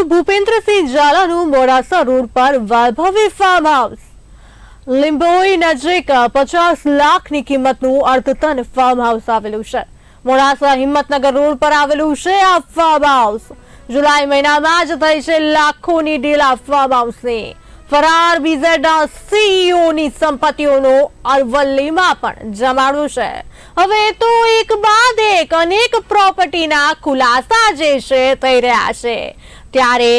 તો ભૂપેન્દ્રસિંહ ઝાલાનું મોડાસા રોડ પર વૈભવી ફાર્મ હાઉસ લીંબોઈ નજીક પચાસ લાખની કિંમતનું અર્ધતન ફાર્મ હાઉસ આવેલું છે. મોડાસા હિંમતનગર રોડ પર આવેલું છે આ ફાર્મ હાઉસ જુલાઈ મહિનામાં જ થઈ છે લાખોની ડીલ આ ફાર્મ હાઉસની ફરાર વિઝેડના સીઈઓની સંપત્તિઓનો અરવલ્લીમાં પણ જમાડું છે. હવે તો એક બાદ એક અનેક પ્રોપર્ટીના ખુલાસા જે છે થઈ રહ્યા છે. ત્યારે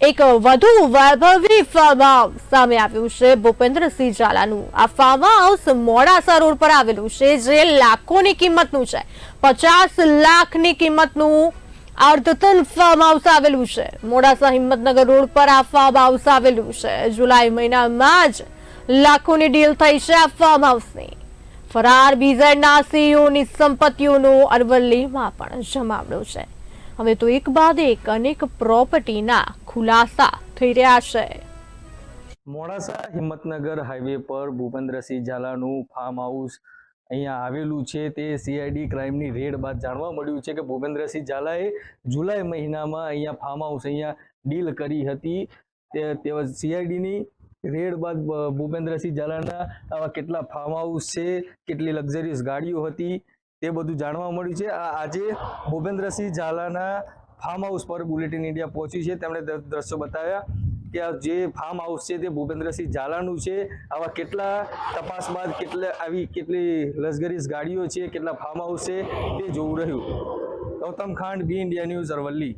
એક વધુ વૈભવી ફાર્મ સામે આવ્યું છે ભૂપેન્દ્રસિંહ ઝાલાનું. આ ફાર્મ હાઉસ મોડાસા રોડ પર આવેલું છે, જે લાખોની કિંમતનું છે. પચાસ લાખની કિંમતનું અર્ધતન ફાર્મ હાઉસ આવેલું છે. મોડાસા હિંમતનગર રોડ પર આ ફાર્મ આવેલું છે. જુલાઈ મહિનામાં જ લાખોની ડીલ થઈ છે આ ફાર્મ ફરાર બીઝેડના સીઈઓની સંપત્તિઓનો અરવલ્લીમાં પણ જમાવડો છે. હવે તો એક બાદ એક અનેક પ્રોપર્ટીના ખુલાસા થઈ રહ્યા છે. મોડાસા હિંમતનગર હાઈવે પર ભૂપેન્દ્રસિંહ ઝાલાનું ફાર્મ હાઉસ અહીંયા આવેલું છે તે સીઆઈડી ક્રાઇમની રેડ બાદ જાણવા મળ્યું છે કે ભૂપેન્દ્રસિંહ ઝાલાએ જુલાઈ મહિનામાં અહીંયા ફાર્મ હાઉસ અહીંયા ડીલ કરી હતી. તે સીઆઈડીની રેડ બાદ ભૂપેન્દ્રસિંહ ઝાલાના આવા કેટલા ફાર્મ હાઉસ છે, કેટલી લક્ઝરિયસ ગાડીઓ હતી, તે બધું જાણવા મળ્યું છે. આ આજે ભૂપેન્દ્રસિંહ ઝાલાના ફાર્મ હાઉસ પર બુલેટિન ઇન્ડિયા પહોંચ્યું છે. તેમણે દ્રશ્યો બતાવ્યા. કે આ જે ફાર્મ હાઉસ છે તે ભૂપેન્દ્રસિંહ ઝાલાનું છે. આવા કેટલા તપાસ બાદ કેટલા આવી કેટલી લશ્કરી ગાડીઓ છે, કેટલા ફાર્મ હાઉસ છે તે જોવું રહ્યું. ગૌતમ ખાંડ, બી ઇન્ડિયા ન્યૂઝ અરવલ્લી.